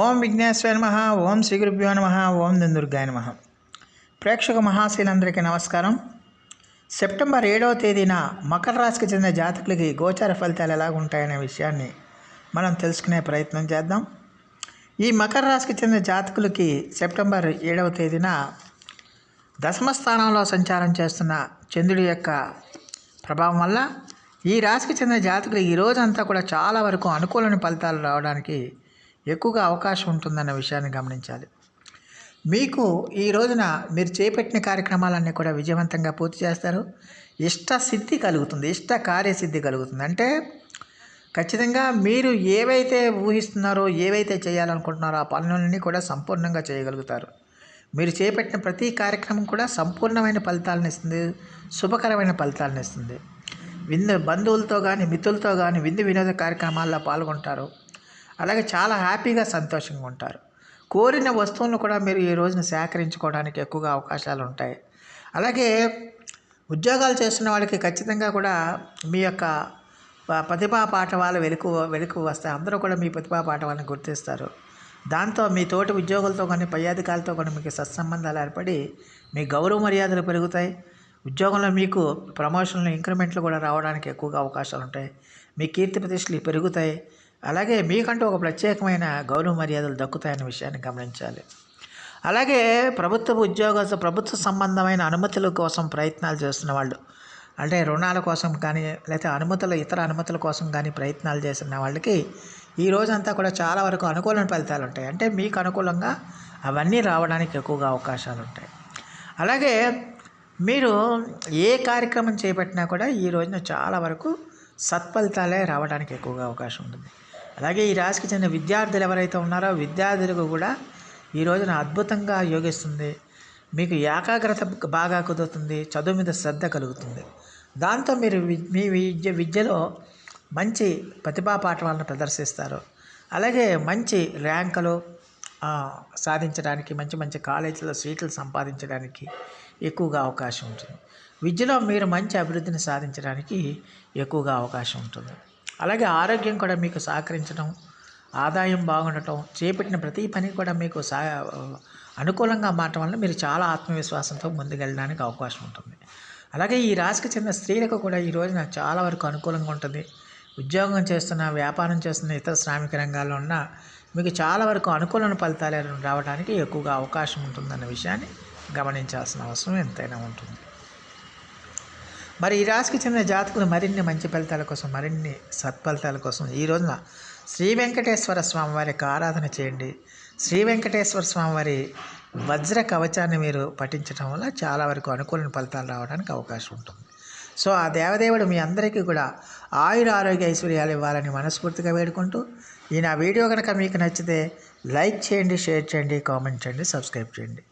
ఓం విఘ్నేశ్వర నమ ఓం శ్రీ గురుభ్యో నమ ఓం దుర్గాయ నమ. ప్రేక్షక మహాశీలందరికీ నమస్కారం. సెప్టెంబర్ ఏడవ తేదీన మకర రాశికి చెందిన జాతకులకి గోచార ఫలితాలు ఎలా ఉంటాయనే విషయాన్ని మనం తెలుసుకునే ప్రయత్నం చేద్దాం. ఈ మకర రాశికి చెందిన జాతకులకి సెప్టెంబర్ ఏడవ తేదీన దశమ స్థానంలో సంచారం చేస్తున్న చంద్రుడి యొక్క ప్రభావం వల్ల ఈ రాశికి చెందిన జాతకులు ఈ రోజంతా కూడా చాలా వరకు అనుకూలమైన ఫలితాలు రావడానికి ఎక్కువగా అవకాశం ఉంటుందన్న విషయాన్ని గమనించాలి. మీకు ఈ రోజున మీరు చేపట్టిన కార్యక్రమాలన్నీ కూడా విజయవంతంగా పూర్తి చేస్తారు. ఇష్ట సిద్ధి కలుగుతుంది ఇష్ట కార్యసిద్ధి కలుగుతుంది. అంటే ఖచ్చితంగా మీరు ఏవైతే ఊహిస్తున్నారో ఏవైతే చేయాలనుకుంటున్నారో ఆ పనులన్నీ కూడా సంపూర్ణంగా చేయగలుగుతారు. మీరు చేపట్టిన ప్రతి కార్యక్రమం కూడా సంపూర్ణమైన ఫలితాలను ఇస్తుంది శుభకరమైన ఫలితాలను ఇస్తుంది. విందు బంధువులతో కానీ మిత్రులతో కానీ విందు వినోద కార్యక్రమాల్లో పాల్గొంటారు. అలాగే చాలా హ్యాపీగా సంతోషంగా ఉంటారు. కోరిన వస్తువులను కూడా మీరు ఈ రోజున సేకరించుకోవడానికి ఎక్కువగా అవకాశాలు ఉంటాయి. అలాగే ఉద్యోగాలు చేస్తున్న వాళ్ళకి ఖచ్చితంగా కూడా మీ యొక్క ప్రతిభా పాఠవాలు వెలుకు వెలుకు వస్తాయి. అందరూ కూడా మీ ప్రతిభా పాఠవాలను గుర్తిస్తారు. దాంతో మీ తోటి ఉద్యోగులతో కానీ పై అధికారులతో కానీ మీకు సత్సంబంధాలు ఏర్పడి మీ గౌరవ మర్యాదలు పెరుగుతాయి. ఉద్యోగంలో మీకు ప్రమోషన్లు ఇంక్రిమెంట్లు కూడా రావడానికి ఎక్కువగా అవకాశాలు ఉంటాయి. మీ కీర్తి ప్రతిష్టలు పెరుగుతాయి. అలాగే మీకంటూ ఒక ప్రత్యేకమైన గౌరవ మర్యాదలు దక్కుతాయన్న విషయాన్ని గమనించాలి. అలాగే ప్రభుత్వ ఉద్యోగ ప్రభుత్వ సంబంధమైన అనుమతుల కోసం ప్రయత్నాలు చేస్తున్న వాళ్ళు అంటే రుణాల కోసం కానీ లేకపోతే అనుమతులు ఇతర అనుమతుల కోసం కానీ ప్రయత్నాలు చేస్తున్న వాళ్ళకి ఈ రోజంతా కూడా చాలా వరకు అనుకూల ఫలితాలు ఉంటాయి. అంటే మీకు అనుకూలంగా అవన్నీ రావడానికి ఎక్కువగా అవకాశాలు ఉంటాయి. అలాగే మీరు ఏ కార్యక్రమం చేపట్టినా కూడా ఈ రోజున చాలా వరకు సత్ఫలితాలే రావడానికి ఎక్కువగా అవకాశం ఉంటుంది. అలాగే ఈ రాశికి చెందిన విద్యార్థులు ఎవరైతే ఉన్నారో విద్యార్థులకు కూడా ఈ రోజున అద్భుతంగా యోగిస్తుంది. మీకు ఏకాగ్రత బాగా కుదురుతుంది. చదువు మీద శ్రద్ధ కలుగుతుంది. దాంతో మీరు మీ విద్య విద్యలో మంచి ప్రతిభా పాఠవాలను ప్రదర్శిస్తారు. అలాగే మంచి ర్యాంకులు సాధించడానికి మంచి మంచి కాలేజీలో సీట్లు సంపాదించడానికి ఎక్కువగా అవకాశం ఉంటుంది. విద్యలో మీరు మంచి అభివృద్ధిని సాధించడానికి ఎక్కువగా అవకాశం ఉంటుంది. అలాగే ఆరోగ్యం కూడా మీకు సహకరించడం ఆదాయం బాగుండటం చేపట్టిన ప్రతి పని కూడా మీకు సా అనుకూలంగా మారటం వల్ల మీరు చాలా ఆత్మవిశ్వాసంతో ముందుకెళ్ళడానికి అవకాశం ఉంటుంది. అలాగే ఈ రాశికి చెందిన స్త్రీలకు కూడా ఈ రోజున చాలా వరకు అనుకూలంగా ఉంటుంది. ఉద్యోగం చేస్తున్న వ్యాపారం చేస్తున్న ఇతర శ్రామిక రంగాల్లో ఉన్న మీకు చాలా వరకు అనుకూలమైన ఫలితాలు రావడానికి ఎక్కువగా అవకాశం ఉంటుందన్న విషయాన్ని గమనించాల్సిన అవసరం ఎంతైనా ఉంటుంది. మరి ఈ రాశికి చెందిన జాతకులు మరిన్ని మంచి ఫలితాల కోసం మరిన్ని సత్ఫలితాల కోసం ఈ రోజున శ్రీ వెంకటేశ్వర స్వామి వారికి ఆరాధన చేయండి. శ్రీ వెంకటేశ్వర స్వామి వారి వజ్ర కవచాన్ని మీరు పఠించడం వల్ల చాలా వరకు అనుకూలమైన ఫలితాలు రావడానికి అవకాశం ఉంటుంది. సో ఆ దేవదేవుడు మీ అందరికీ కూడా ఆయుర ఆరోగ్య ఐశ్వర్యాలు ఇవ్వాలని మనస్ఫూర్తిగా వేడుకుంటూ ఈ నా వీడియో కనుక మీకు నచ్చితే లైక్ చేయండి షేర్ చేయండి కామెంట్ చేయండి సబ్స్క్రైబ్ చేయండి.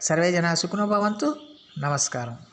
సర్వే జన సుఖనోభవంతు నమస్కారం.